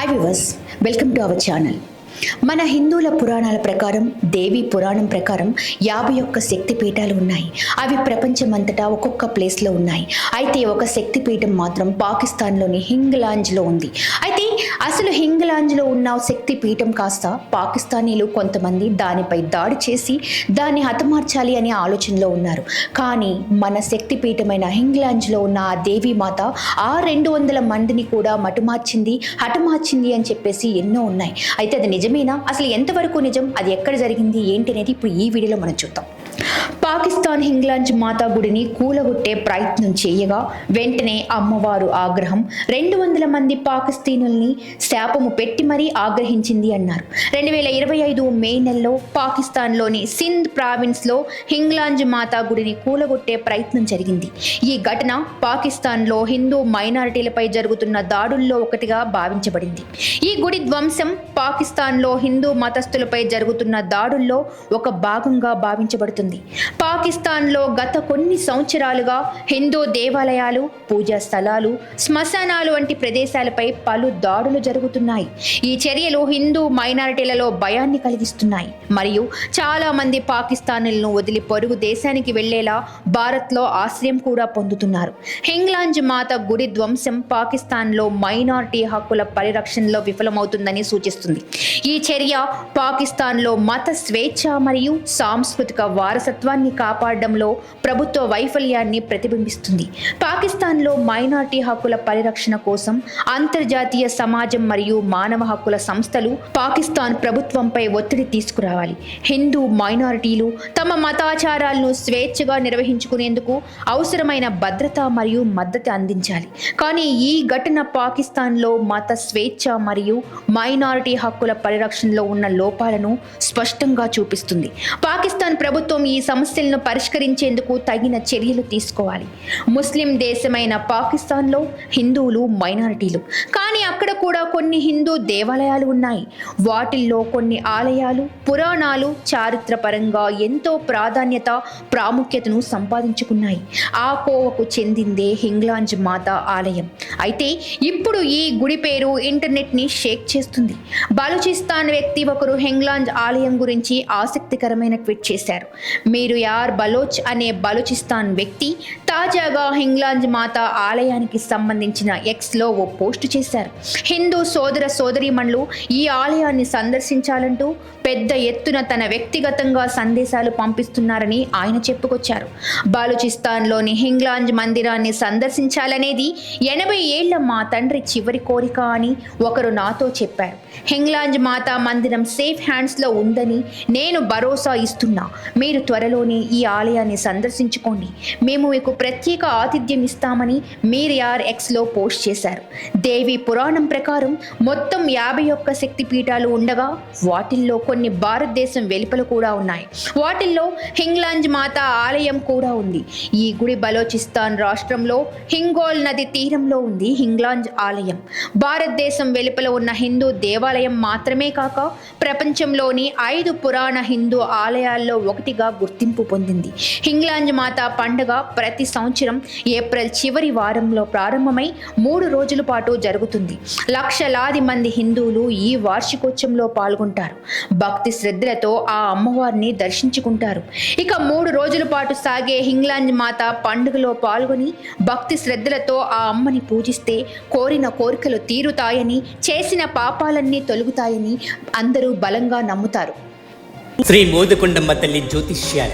Hi viewers welcome to our channel మన హిందువుల పురాణాల ప్రకారం దేవి పురాణం ప్రకారం యాభై ఒక్క శక్తి పీఠాలు ఉన్నాయి. అవి ప్రపంచమంతటా ఒక్కొక్క ప్లేస్లో ఉన్నాయి. అయితే ఒక శక్తి పీఠం మాత్రం పాకిస్తాన్లోని హింగ్లాంజ్లో ఉంది. అయితే అసలు హింగ్లాంజ్లో ఉన్న శక్తి పీఠం కాస్త పాకిస్తానీలు కొంతమంది దానిపై దాడి చేసి దాన్ని హతమార్చాలి అనే ఆలోచనలో ఉన్నారు. కానీ మన శక్తి పీఠమైన హింగ్లాంజ్లో ఉన్న ఆ దేవి మాత ఆ రెండు వందల మందిని కూడా మటుమార్చింది హఠమార్చింది అని చెప్పేసి ఎన్నో ఉన్నాయి. అయితే అది నిజమేనా అసలు ఎంతవరకు నిజం? అది ఎక్కడ జరిగింది? ఏంటి అనేది ఇప్పుడు ఈ వీడియోలో మనం చూద్దాం. పాకిస్తాన్ హింగ్లాంజ్ మాతా గుడిని కూలగొట్టే ప్రయత్నం చేయగా వెంటనే అమ్మవారు ఆగ్రహం. రెండు వందల మంది పాకిస్తీనుల్ని శాపము పెట్టి మరీ ఆగ్రహించింది అన్నారు. రెండు వేల ఇరవై ఐదు మే నెలలో పాకిస్తాన్లోని సింధ్ ప్రావిన్స్లో హింగ్లాంజ్ మాతా గుడిని కూలగొట్టే ప్రయత్నం జరిగింది. ఈ ఘటన పాకిస్తాన్లో హిందూ మైనారిటీలపై జరుగుతున్న దాడుల్లో ఒకటిగా భావించబడింది. ఈ గుడి ధ్వంసం పాకిస్తాన్లో హిందూ మతస్థులపై జరుగుతున్న దాడుల్లో ఒక భాగంగా భావించబడుతుంది. పాకిస్తాన్లో గత కొన్ని సంవత్సరాలుగా హిందూ దేవాలయాలు పూజా స్థలాలు శ్మశానాలు వంటి ప్రదేశాలపై పలు దాడులు జరుగుతున్నాయి. ఈ చర్యలు హిందూ మైనారిటీలలో భయాన్ని కలిగిస్తున్నాయి. మరియు చాలా మంది పాకిస్తానులను వదిలి పొరుగు దేశానికి వెళ్ళేలా భారత్లో ఆశ్రయం కూడా పొందుతున్నారు. హింగ్లాంజ్ మాత గుడి ధ్వంసం పాకిస్తాన్లో మైనారిటీ హక్కుల పరిరక్షణలో విఫలమవుతుందని సూచిస్తుంది. ఈ చర్య పాకిస్తాన్లో మత స్వేచ్ఛ మరియు సాంస్కృతిక వారసత్వాన్ని కాపాడడంలో ప్రభుత్వ వైఫల్యాన్ని ప్రతిబింబిస్తుంది. పాకిస్తాన్లో మైనారిటీ హక్కుల పరిరక్షణ కోసం అంతర్జాతీయ సమాజం మరియు మానవ హక్కుల సంస్థలు పాకిస్తాన్ ప్రభుత్వంపై ఒత్తిడి తీసుకురావాలి. హిందూ మైనారిటీలు తమ మతాచారాలను స్వేచ్ఛగా నిర్వహించుకునేందుకు అవసరమైన భద్రత మరియు మద్దతు అందించాలి. కానీ ఈ ఘటన పాకిస్తాన్లో మత స్వేచ్ఛ మరియు మైనారిటీ హక్కుల పరిరక్షణలో ఉన్న లోపాలను స్పష్టంగా చూపిస్తుంది. పాకిస్తాన్ ప్రభుత్వం ఈ సమస్యలను పరిష్కరించేందుకు తగిన చర్యలు తీసుకోవాలి. ముస్లిం దేశమైన పాకిస్తాన్లో హిందువులు మైనారిటీలు. కానీ అక్కడ కూడా కొన్ని హిందూ దేవాలయాలు ఉన్నాయి. వాటిల్లో కొన్ని ఆలయాలు పురాణాలు చారిత్రపరంగా ఎంతో ప్రాధాన్యత ప్రాముఖ్యతను సంపాదించుకున్నాయి. ఆ కోవకు చెందిందే హింగ్లాంజ్ మాత ఆలయం. అయితే ఇప్పుడు ఈ గుడి పేరు ఇంటర్నెట్ని షేక్ చేస్తుంది. బలూచిస్తాన్ వ్యక్తి ఒకరు హింగ్లాంజ్ ఆలయం గురించి ఆసక్తికరమైన ట్వీట్ చేశారు. మీరు ఆర్ బలోచ్ అనే బలూచిస్తాన్ వ్యక్తి తాజాగా హింగ్లాంజ్ మాత ఆలయానికి సంబంధించిన ఎక్స్లో ఓ పోస్ట్ చేశారు. హిందూ సోదర సోదరీమణులు ఈ ఆలయాన్ని సందర్శించాలంటూ పెద్ద ఎత్తున తన వ్యక్తిగతంగా సందేశాలు పంపిస్తున్నారని ఆయన చెప్పుకొచ్చారు. బాలుచిస్తాన్లోని హింగ్లాంజ్ మందిరాన్ని సందర్శించాలనేది ఎనభై ఏళ్ళ మా తండ్రి చివరి కోరిక అని ఒకరు నాతో చెప్పారు. హింగ్లాంజ్ మాతా మందిరం సేఫ్ హ్యాండ్స్లో ఉందని నేను భరోసా ఇస్తున్నా. మీరు త్వరలోనే ఈ ఆలయాన్ని సందర్శించుకోండి. మేము మీకు ప్రత్యేక ఆతిథ్యం ఇస్తామని మీరియార్ ఎక్స్లో పోస్ట్ చేశారు. దేవి పురాణం ప్రకారం మొత్తం యాభై ఒక్క శక్తి పీఠాలు ఉండగా వాటిల్లో కొన్ని భారతదేశం వెలుపల కూడా ఉన్నాయి. వాటిల్లో హింగ్లాంజ్ మాత ఆలయం కూడా ఉంది. ఈ గుడి బలోచిస్తాన్ రాష్ట్రంలో హింగోల్ నది తీరంలో ఉంది హింగ్లాంజ్ ఆలయం. భారతదేశం వెలుపల ఉన్న హిందూ దేవాలయం మాత్రమే కాక ప్రపంచంలోని ఐదు పురాణ హిందూ ఆలయాల్లో ఒకటిగా గుర్తింపు పొందింది. హింగ్లాంజ్ మాత పండుగ ప్రతి సంవత్సరం ఏప్రిల్ చివరి వారంలో ప్రారంభమై మూడు రోజుల పాటు జరుగుతుంది. లక్షలాది మంది హిందువులు ఈ వార్షికోత్సవంలో పాల్గొంటారు. భక్తి శ్రద్ధలతో ఆ అమ్మవారిని దర్శించుకుంటారు. ఇక మూడు రోజుల పాటు సాగే హింగ్లాంజ్ మాత పండుగలో పాల్గొని భక్తి శ్రద్ధలతో ఆ అమ్మని పూజిస్తే కోరిన కోరికలు తీరుతాయని చేసిన పాపాలన్నీ తొలుగుతాయని అందరూ బలంగా నమ్ముతారు. శ్రీ మోదకొండమ్మ తల్లి జ్యోతిష్యాల